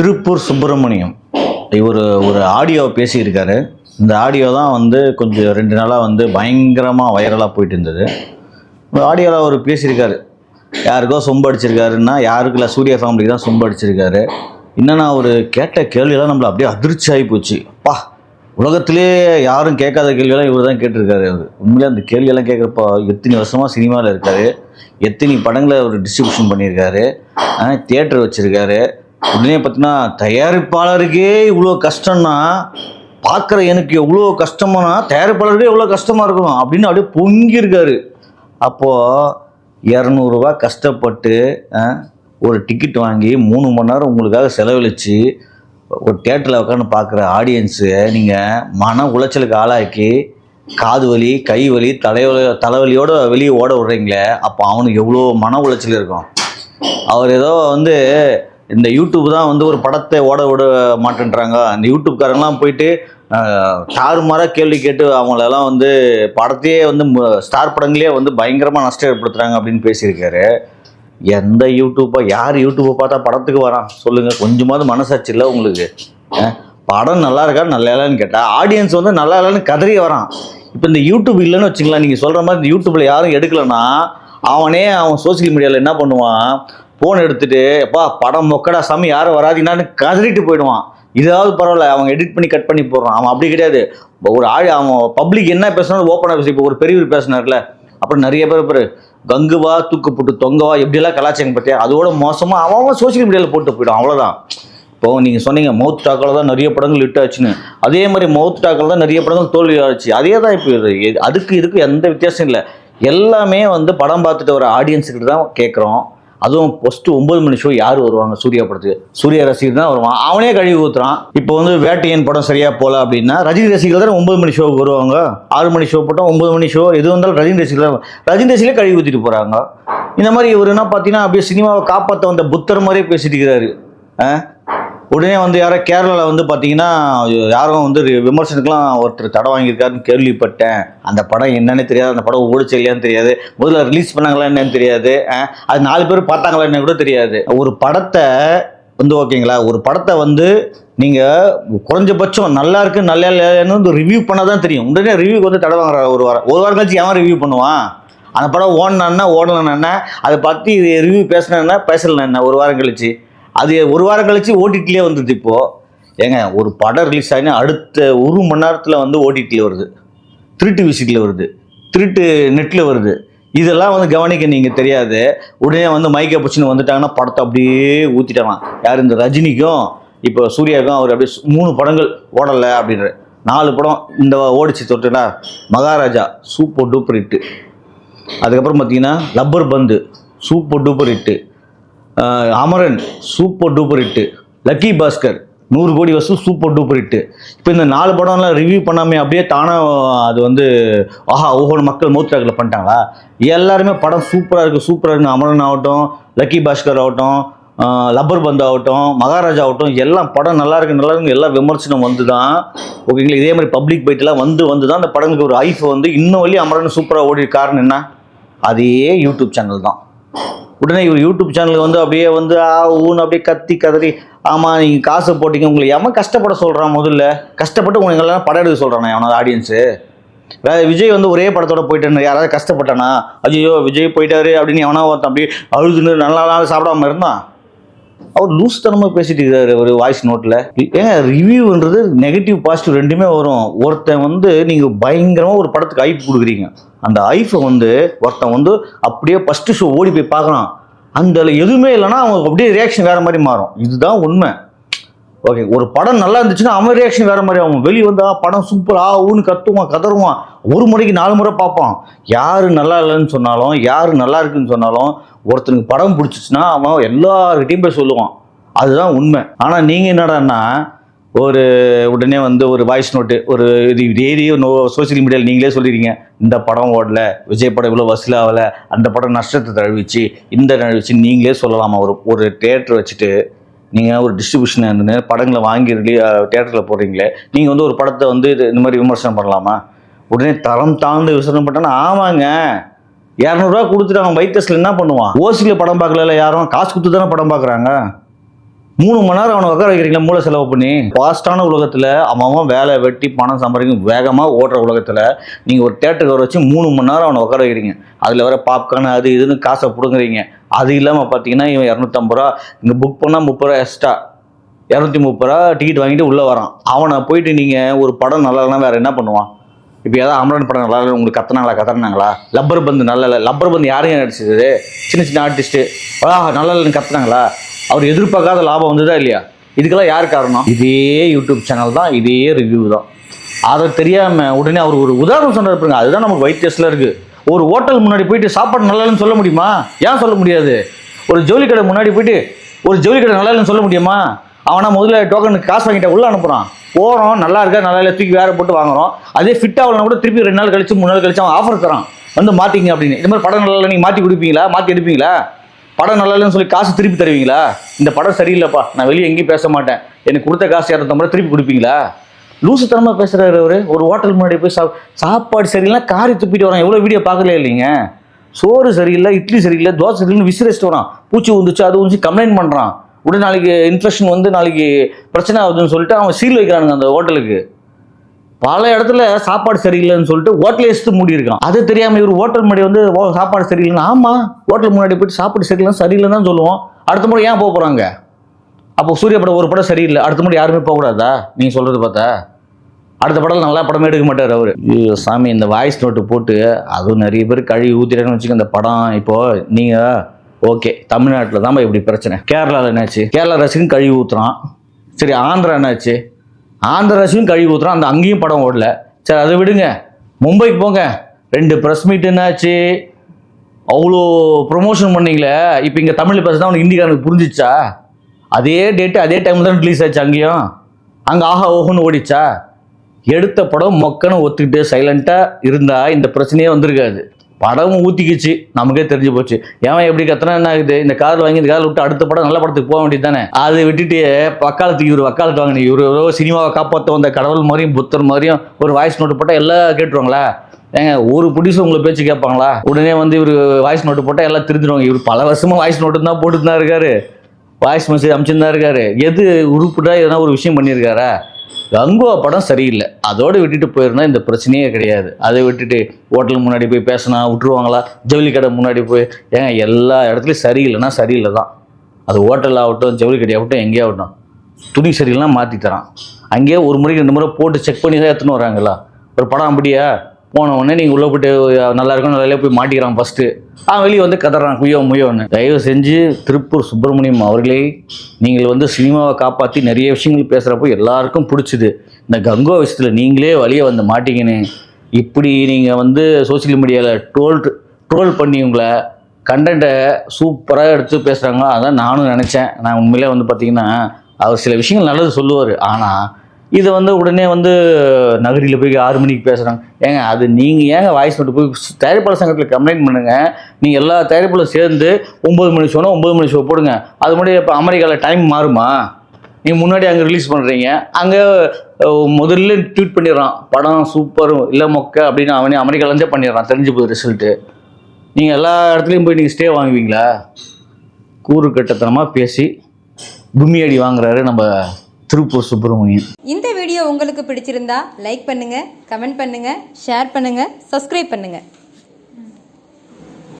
திருப்பூர் சுப்பிரமணியம். இவர் ஒரு ஆடியோ பேசியிருக்காரு. இந்த ஆடியோ தான் வந்து கொஞ்சம் ரெண்டு நாளாக வந்து பயங்கரமாக வைரலாக போயிட்டு இருந்தது இந்த ஆடியோவில் அவர் பேசியிருக்காரு. யாருக்கோ சொம்பு அடிச்சிருக்காருன்னா யாருக்குல சூரிய ஃபேமிலிக்கு தான் சொம்பு அடிச்சிருக்காரு. என்னென்னா அவர் கேட்ட கேள்வியெல்லாம் நம்மளை அப்படியே அதிர்ச்சி ஆகி போச்சு. அப்பா உலகத்திலே யாரும் கேட்காத கேள்வியெல்லாம் இவர் தான் கேட்டிருக்காரு. அவர் உண்மையிலே அந்த கேள்வியெல்லாம் கேட்குறப்ப எத்தனை வருஷமாக சினிமாவில் இருக்காரு. எத்தனை படங்களை அவர் டிஸ்ட்ரிபியூஷன் பண்ணியிருக்காரு. தியேட்டர் வச்சுருக்காரு. உடனே பார்த்தீங்கன்னா தயாரிப்பாளருக்கே இவ்வளோ கஷ்டம்னா பார்க்குற எனக்கு எவ்வளோ கஷ்டமானா தயாரிப்பாளருக்கே எவ்வளோ கஷ்டமாக இருக்கணும் அப்படின்னு அப்படியே பொங்கியிருக்காரு. அப்போது இரநூறுவா கஷ்டப்பட்டு ஒரு டிக்கெட் வாங்கி மூணு மணி நேரம் உங்களுக்காக செலவழித்து ஒரு தேட்டரில் உட்காந்து பார்க்குற ஆடியன்ஸு நீங்கள் மன உளைச்சலுக்கு ஆளாக்கி காது வலி கை வலி தலைவலி தலைவலியோட வெளியே ஓட விடுறீங்களே அப்போ அவனுக்கு எவ்வளோ மன உளைச்சல் இருக்கும். அவர் ஏதோ வந்து இந்த யூடியூப் தான் வந்து ஒரு படத்தை ஓட விட மாட்டேன்றாங்க. அந்த யூடியூப்காரங்களாம் போயிட்டு தாறுமாறாக கேள்வி கேட்டு அவங்களெல்லாம் வந்து படத்தையே வந்து ஸ்டார் படங்களே வந்து பயங்கரமாக நஷ்டம் ஏற்படுத்துகிறாங்க அப்படின்னு பேசியிருக்காரு. எந்த யூடியூப்பாக யார் யூடியூப்பை பார்த்தா படத்துக்கு வரான்? சொல்லுங்கள் கொஞ்சமாவது மனசாட்சி இல்லை உங்களுக்கு. படம் நல்லா இருக்கா நல்லா இல்லைன்னு கேட்டால் ஆடியன்ஸ் வந்து நல்லா இல்லைன்னு கதறி வரான். இப்போ இந்த யூடியூப் இல்லைன்னு வச்சுங்களேன் நீங்கள் சொல்கிற மாதிரி இந்த யூடியூப்பில் யாரும் எடுக்கலைன்னா அவனே அவன் சோஷியல் மீடியாவில் என்ன பண்ணுவான்? ஃபோன் எடுத்துட்டு எப்பா படம் மொக்கடா சாமி யாரும் வராதீங்கன்னு கதறிட்டு போயிடுவான். இதாவது பரவாயில்ல அவங்க எடிட் பண்ணி கட் பண்ணி போடுறான். அவன் அப்படி கிடையாது. ஒரு ஆள் அவன் பப்ளிக் என்ன பேசினாலும் ஓப்பனாக பேசி இப்போ ஒரு பெரியவர் பேசினார்ல அப்புறம் நிறைய பேர் பேர் கங்குவா தூக்குப்புட்டு தொங்கவா எப்படியெல்லாம் கலாச்சாரம் பற்றியா அதோட மோசமாக அவன் அவன் சோஷியல் மீடியாவில் போட்டு போயிடும் அவ்வளோதான் இப்போ நீங்கள் சொன்னீங்க மவுத் டாக்கில் தான் நிறைய படங்கள் ஹிட் ஆச்சுன்னு. அதே மாதிரி மவுத் டாக்கில் தான் நிறைய படங்கள் தோல்வி ஆச்சு. அதே தான் இப்போ இது அதுக்கு இதுக்கு எந்த வித்தியாசம் இல்லை. எல்லாமே வந்து படம் பார்த்துட்டு வர ஆடியன்ஸுக்கிட்ட தான் கேட்குறோம். அதுவும் ஃபஸ்ட்டு ஒன்பது மணி ஷோ யார் வருவாங்க? சூர்யா படத்துக்கு. சூர்யா ரசிகர் தான் வருவான். அவனே கழுவி ஊத்துறான். இப்போ வந்து வேட்டையன் படம் சரியாக போகல அப்படின்னா ரஜினி ரசிகர்கள் தான் ஒன்பது மணி ஷோவுக்கு வருவாங்க? ஆறு மணி ஷோ போட்டால் ஒன்பது மணி ஷோ எது வந்தாலும் ரஜினி ரசிகர்கள் தான் ரஜினி ரசிகர் கழுவி ஊற்றிட்டு போகிறாங்க இந்த மாதிரி இவர் என்ன பார்த்தீங்கன்னா அப்படியே சினிமாவை காப்பாற்ற வந்த புத்தர் மாதிரியே பேசிட்டு இருக்கிறாரு. ஆ? உடனே வந்து யாரோ கேரளாவில் வந்து பார்த்தீங்கன்னா யாரும் வந்து விமர்சனத்துக்குலாம் ஒருத்தர் தடை வாங்கியிருக்காருன்னு கேள்விப்பட்டேன். அந்த படம் என்னன்னு தெரியாது அந்த படம் ஓடிச்சு இல்லையான்னு தெரியாது. முதல்ல ரிலீஸ் பண்ணாங்களா என்னன்னு தெரியாது. அது நாலு பேர் பார்த்தாங்களா என்ன கூட தெரியாது. ஒரு படத்தை வந்து ஓகேங்களா ஒரு படத்தை வந்து நீங்கள் குறைஞ்சபட்சம் நல்லா இருக்கு நல்லா இல்லைன்னு வந்து ரிவ்யூ பண்ணால் தான் தெரியும். உடனே ரிவ்யூக்கு வந்து தடை வாங்குற ஒரு வாரம் ஒரு வாரம் கழிச்சு எவன் ரிவ்யூ பண்ணுவான்? அந்த படம் ஓடனா ஓடலன்னா அதை பற்றி ரிவ்யூ பேசினா பேசலன்னா ஒரு வாரம் கழிச்சு. அது ஒரு வாரம் கழிச்சு ஓடிடிலே வந்தது இப்போ. ஏங்க ஒரு படம் ரிலீஸ் ஆகினா அடுத்த ஒரு மணி நேரத்தில் வந்து ஓடிடியில் வருது. திருட்டு விசிட்டில் வருது. திருட்டு நெட்டில் வருது. இதெல்லாம் வந்து கவனிக்க நீங்கள் தெரியாது. உடனே வந்து மைக்கை பிடிச்சின்னு வந்துட்டாங்கன்னா படத்தை அப்படியே ஊற்றிட்டாங்க யார் இந்த ரஜினிக்கும் இப்போ சூர்யாவுக்கும் அவர் அப்படியே மூணு படங்கள் ஓடலை அப்படின்ற. நாலு படம் இந்த ஓடிச்சு தொட்டுனா மகாராஜா சூப்பர் டூப்பர் ஹிட்டு அதுக்கப்புறம் பார்த்தீங்கன்னா Lubber Pandhu super duper hit Amaran super duper hit Lucky Baskhar நூறு கோடி வசூல் சூப்பர் டூப்பர் ஹிட்டு இப்போ இந்த நாலு படம்லாம் ரிவ்யூ பண்ணாமே அப்படியே தானாக அது வந்து ஆஹா ஓஹோன்னு மக்கள் மூத்தாக்கில் பண்ணிட்டாங்களா? எல்லாருமே படம் சூப்பராக இருக்குது சூப்பராக இருக்குது அமரன் ஆகட்டும் லக்கி பாஸ்கர் ஆகட்டும் லப்பர் பந்த் ஆகட்டும் மகாராஜா ஆகட்டும் எல்லாம் படம் நல்லா இருக்கு நல்லா இருக்கு எல்லாம் விமர்சனம் வந்து தான் ஓகேங்களா இதே மாதிரி பப்ளிக் பைட்டெல்லாம் வந்து வந்து தான் அந்த படங்களுக்கு ஒரு ஐஃப் வந்து இன்னும் வழி அமரன் சூப்பராக ஓடி காரணம் என்ன? அதே யூடியூப் சேனல் தான். உடனே இவர் யூடியூப் சேனலுக்கு வந்து அப்படியே வந்து ஆ ஊன்னு அப்படியே கத்தி கதறி ஆமாம் நீங்கள் காசு போட்டிங்க உங்களை எவன் கஷ்டப்பட சொல்கிறான் முதல்ல? கஷ்டப்பட்டு உங்களுக்கு எல்லாம் படம் எடுக்க சொல்கிறானே அவனோட ஆடியன்ஸு வேற விஜய் வந்து ஒரே படத்தோட போயிட்டு யாராவது கஷ்டப்பட்டானா? ஐயோ விஜய் போயிட்டாரு அப்படின்னு எவனா ஒருத்தன் அப்படியே அழுதுன்னு நல்லா நாள் சாப்பிடாம இருந்தான்? அவர் லூஸ் தனமாக பேசிட்டு இருக்காரு ஒரு வாய்ஸ் நோட்டில் ஏங்க ரிவ்யூன்றது நெகட்டிவ் பாசிட்டிவ் ரெண்டுமே வரும். ஒருத்தன் வந்து நீங்கள் பயங்கரமாக ஒரு படத்துக்கு ஐப் கொடுக்குறீங்க. அந்த ஐஃபை வந்து ஒருத்தன் வந்து அப்படியே ஃபஸ்ட்டு ஷோ ஓடி போய் பார்க்குறான். அந்த எதுவுமே இல்லைன்னா அவன் அப்படியே ரியாக்ஷன் வேறு மாதிரி மாறும். இதுதான் உண்மை. ஓகே ஒரு படம் நல்லா இருந்துச்சுன்னா அவன் ரியாக்ஷன் வேற மாதிரி ஆகும். வெளியே வந்தா படம் சூப்பர் ஆ ஊன்னு கத்துவான் கதறுவான் ஒரு முறைக்கு நாலு முறை பார்ப்பான். யாரு நல்லா இல்லைன்னு சொன்னாலும் யாரு நல்லா இருக்குன்னு சொன்னாலும் ஒருத்தனுக்கு படம் பிடிச்சிச்சுன்னா அவன் எல்லார்கிட்டையும் போய் சொல்லுவான். அதுதான் உண்மை. ஆனால் நீங்கள் என்னடான்னா ஒரு உடனே வந்து ஒரு வாய்ஸ் நோட்டு ஒரு இது ரேடியோ நோ சோஷியல் மீடியாவில் நீங்களே சொல்லிடுறீங்க இந்த படம் ஓடல விஜய் படம் இவ்வளோ வசூல் ஆகலை அந்த படம் நஷ்டத்தை தழுவிச்சு இந்த தழுவிச்சு நீங்களே சொல்லலாமா? ஒரு ஒரு தேட்டர் வச்சுட்டு நீங்கள் ஒரு டிஸ்ட்ரிபியூஷன் இருந்து படங்களை வாங்கி ரிலீ தேட்டரில் போடுறீங்களே நீங்கள் வந்து ஒரு படத்தை வந்து இது- இந்த மாதிரி விமர்சனம் பண்ணலாமா? உடனே தரம் தாழ்ந்து விமர்சனம் பண்ணானா ஆமாங்க. இரநூறுவா கொடுத்துட்டு அவன் வைத்தஸில் என்ன பண்ணுவான்? ஓசியில் படம் பார்க்கல யாரும்? காசு கொடுத்து தானே படம் பார்க்குறாங்க? மூணு மணி நேரம் அவனை உட்கார வைக்கிறீங்களா? மூளை செலவு பண்ணி. ஃபாஸ்டான உலகத்தில் அவன் வேலை வெட்டி பணம் சம்பாதிக்கும் வேகமாக ஓடுற உலகத்தில் நீங்கள் ஒரு தேட்டருக்கு வர வச்சு மூணு மணி நேரம் அவனை உட்கார வைக்கிறீங்க. அதில் வர பாப்கார்ன் அது இதுன்னு காசை பிடுங்குறீங்க. அது இல்லாமல் பார்த்தீங்கன்னா இவன் இரநூத்தம்பது ரூபா இங்கே புக் பண்ணால் முப்பது ரூபா எக்ஸ்ட்ரா இரநூத்தி முப்பது ரூபா டிக்கெட் வாங்கிட்டு உள்ளே வரான். அவனை போயிட்டு நீங்கள் ஒரு படம் நல்லா இல்லைனா வேறு என்ன பண்ணுவான்? இப்போ ஏதாவது அமரன் படம் நல்லா இல்லை உங்களுக்கு கத்துனாங்களா? கத்துனாங்களா? லப்பர் பந்து நல்லா இல்லை. லப்பர் பந்து யாரையும் நடிச்சது சின்ன சின்ன ஆர்டிஸ்ட்டு ஆ நல்லா இல்லைன்னு கத்துனாங்களா? அவர் எதிர்பார்க்காத லாபம் வந்ததா இல்லையா? இதுக்கெல்லாம் யார் காரணம்? இதே யூடியூப் சேனல் தான் இதே ரிவ்யூ தான். அதை தெரியாமல் உடனே அவர் ஒரு உதாரணம் சொன்னார் பாருங்க அதுதான் நமக்கு வைத்தியஸில் டெஸ்ட்டில் இருக்குது ஒரு ஹோட்டல் முன்னாடி போயிட்டு சாப்பாடு நல்லா இல்லைன்னு சொல்ல முடியுமா? ஏன் சொல்ல முடியாது? ஒரு ஜவுளி கடை முன்னாடி போயிட்டு ஒரு ஜவுளி கடை நல்லா இல்லைன்னு சொல்ல முடியுமா? அவனா முதல்ல டோக்கனுக்கு காசு வாங்கிட்ட உள்ள அனுப்புகிறான் போகிறோம் நல்லா இருக்கா நல்லா இல்லை தூக்கி வேற போட்டு வாங்குறோம். அதே ஃபிட் ஆகலாம் கூட திருப்பி ரெண்டு நாள் கழிச்சு மூணு நாள் கழிச்சு அவன் ஆஃபர் தரான். வந்து மாற்றிங்க அப்படின்னு. இந்த மாதிரி படம் நல்லா இல்லை நீங்கள் மாற்றி கொடுப்பீங்களா? மாற்றி எடுப்பீங்களா? படம் நல்லா இல்லைன்னு சொல்லி காசு திருப்பி தருவீங்களா? இந்த படம் சரியில்லைப்பா. நான் வெளியே எங்கேயும் பேச மாட்டேன். எனக்கு கொடுத்த காசு இரநூத்தம்பது திருப்பி கொடுப்பீங்களா? லூசுத்தனமாக பேசுகிறாரு அவர். ஒரு ஹோட்டல் முன்னாடி போய் சா சாப்பாடு சரியில்லைனா காரி துப்பிட்டு வரான். எவ்வளோ வீடியோ பார்க்கல இல்லைங்க? சோறு சரியில்லை இட்லி சரியில்லை தோசை சரியில்லைன்னு விசிரிச்சிட்டு வரான். பூச்சி வந்துச்சு அது வந்து கம்ப்ளைண்ட் பண்ணுறான் உடனே நாளைக்கு இன்ஃபெக்ஷன் வந்து நாளைக்கு பிரச்சனை ஆகுதுன்னு சொல்லிட்டு அவன் சீல் வைக்கிறானுங்க அந்த ஹோட்டலுக்கு. பல இடத்துல சாப்பாடு சரியில்லைன்னு சொல்லிட்டு ஹோட்டல் எடுத்து மூடி இருக்கான். அது தெரியாம இவர் ஹோட்டல் முன்னாடி வந்து ஓ சாப்பாடு சரியில்லைன்னு ஆமா ஹோட்டல் முன்னாடி போயிட்டு சாப்பாடு சரியில்லை சரியில்லைன்னு தான் சொல்லுவோம். அடுத்த முறை ஏன் போக போறாங்க? அப்போ சூரிய படம் ஒரு படம் சரியில்லை அடுத்த முறை யாருமே போகக்கூடாதா நீங்க சொல்றது பார்த்தா? அடுத்த படம் நல்லா படமே எடுக்க மாட்டார் அவர். ஐயோ, சாமி இந்த வாய்ஸ் நோட்டு போட்டு அதுவும் நிறைய பேர் கழுவி ஊத்திட்டாங்கன்னு வச்சுக்க இந்த படம் இப்போ நீங்க ஓகே தமிழ்நாட்டில் தான் இப்படி பிரச்சனை. கேரளாவில் என்னாச்சு? கேரளா ரசிக்கும் கழுவி ஊத்துறான். சரி ஆந்திரா என்னாச்சு? ஆந்திர ரசிகன் கழுவி ஊற்றுறோம் அந்த அங்கேயும் படம் ஓடல. சரி அதை விடுங்க. மும்பைக்கு போங்க. ரெண்டு ப்ரெஸ் மீட் என்னாச்சு? அவ்வளோ ப்ரொமோஷன் பண்ணீங்களே. இப்போ இங்கே தமிழ் பேசுனா அவனுக்கு ஹிந்திக்காரனுக்கு புரிஞ்சிச்சா? அதே டேட்டு அதே டைமில் தான் ரிலீஸ் ஆச்சு அங்கேயும். அங்கே ஆஹா ஓஹோன்னு ஓடிச்சா? எடுத்த படம் மொக்கன்னு ஒத்துக்கிட்டு சைலண்ட்டாக இருந்தால் இந்த பிரச்சனையே வந்திருக்காது. படம் ஊற்றிக்கிச்சு நமக்கே தெரிஞ்சு போச்சு. ஏன் எப்படி கத்தனா என்ன ஆகுது? இந்த கார் வாங்கி இந்த காரில் விட்டு அடுத்த படம் நல்ல படத்துக்கு போக வேண்டியது தானே? அதை விட்டுட்டு வக்காலத்துக்கு இவர் வக்காலத்து வாங்கின இவர் ஏதோ சினிமாவை காப்பாற்ற வந்த கடவுள் மாதிரியும் புத்தர் மாதிரியும் ஒரு வாய்ஸ் நோட்டு போட்டால் எல்லாம் கேட்டுருவாங்களா? ஏங்க ஒரு புடிசு உங்களை பேச்சு கேட்பாங்களா? உடனே வந்து இவர் வாய்ஸ் நோட்டு போட்டால் எல்லாம் திருந்துருவாங்க. இவர் பல வருஷமா வாய்ஸ் நோட்டு தான் போட்டுட்டு தான் இருக்காரு. வாய்ஸ் மெசேஜ் அனுப்பிச்சுன்னு தான் இருக்காரு. எது உருப்பிட்டா எதனா ஒரு விஷயம் பண்ணியிருக்காரா? கங்குவா படம் சரியில்லை. அதோடு விட்டுட்டு போயிருந்தா இந்த பிரச்சனையே கிடையாது. அதை விட்டுட்டு ஹோட்டல் முன்னாடி போய் பேசினா விட்டுருவாங்களா? ஜவுளி கடை முன்னாடி போய். ஏங்க எல்லா இடத்துலையும் சரியில்லைன்னா சரியில்லை தான் அது ஹோட்டல் ஆகட்டும் ஜவுளி கடை ஆகட்டும் எங்கேயே ஆகட்டும் துணி சரியில்லைனா மாற்றி தரான். அங்கேயே ஒரு முறைக்கு ரெண்டு முறை போட்டு செக் பண்ணி தான் எடுத்துன்னு வராங்களா? ஒரு படம் அப்படியா? போன உடனே நீங்கள் உள்ளே போட்டு நல்லா இருக்கும். நல்லா போய் மாட்டிக்கிறான் ஃபஸ்ட்டு அவன் வெளியே வந்து கதறான் குய்யோ முய்யோன்னு தயவு செஞ்சு திருப்பூர் சுப்பிரமணியம் அவர்களே நீங்கள் வந்து சினிமாவை காப்பாற்றி நிறைய விஷயங்கள் பேசுகிறப்போ எல்லாருக்கும் பிடிச்சிது. இந்த கங்கோ விஷயத்தில் நீங்களே வழியை வந்து மாட்டிக்கின்னு இப்படி நீங்கள் வந்து சோஷியல் மீடியாவில் ட்ரோல் ட்ரோல் பண்ணி உங்களை கண்டென்ட்டை சூப்பராக எடுத்து பேசுகிறாங்க அதான் நானும் நினச்சேன். நான் உண்மையிலே வந்து பார்த்திங்கன்னா அவர் சில விஷயங்கள் நல்லது சொல்லுவார். ஆனால் இதை வந்து உடனே வந்து நகரில் போய் ஆறு மணிக்கு பேசுகிறாங்க ஏங்க அது நீங்கள் ஏங்க வாய்ஸ் நோட்டு போய் தயாரிப்பாளர் சங்கத்தில் கம்ப்ளைண்ட் பண்ணுங்க. நீங்கள் எல்லா தயாரிப்பாளரும் சேர்ந்து ஒம்பது மணி ஷோனா ஒம்பது மணி ஷோ போடுங்க. அது முன்னாடி இப்போ அமெரிக்காவில் டைம் மாறுமா? நீங்கள் முன்னாடி அங்கே ரிலீஸ் பண்ணுறீங்க அங்கே முதல்ல ட்வீட் பண்ணிடுறான். படம் சூப்பரும் இல்லை மொக்க அப்படின்னு அவனே அமெரிக்காலேருந்தே பண்ணிடுறான். தெரிஞ்சு போகுது ரிசல்ட்டு நீங்கள் எல்லா இடத்துலையும் போய் நீங்கள் ஸ்டே வாங்குவீங்களா? கூறு கட்டத்தனமாக பேசி கும்மி அடி வாங்குறாரு நம்ம திருப்பூர் சுப்பிரமணியன். இந்த வீடியோ உங்களுக்கு பிடிச்சிருந்தா லைக் பண்ணுங்க கமெண்ட் பண்ணுங்க ஷேர் பண்ணுங்க சப்ஸ்கிரைப் பண்ணுங்க.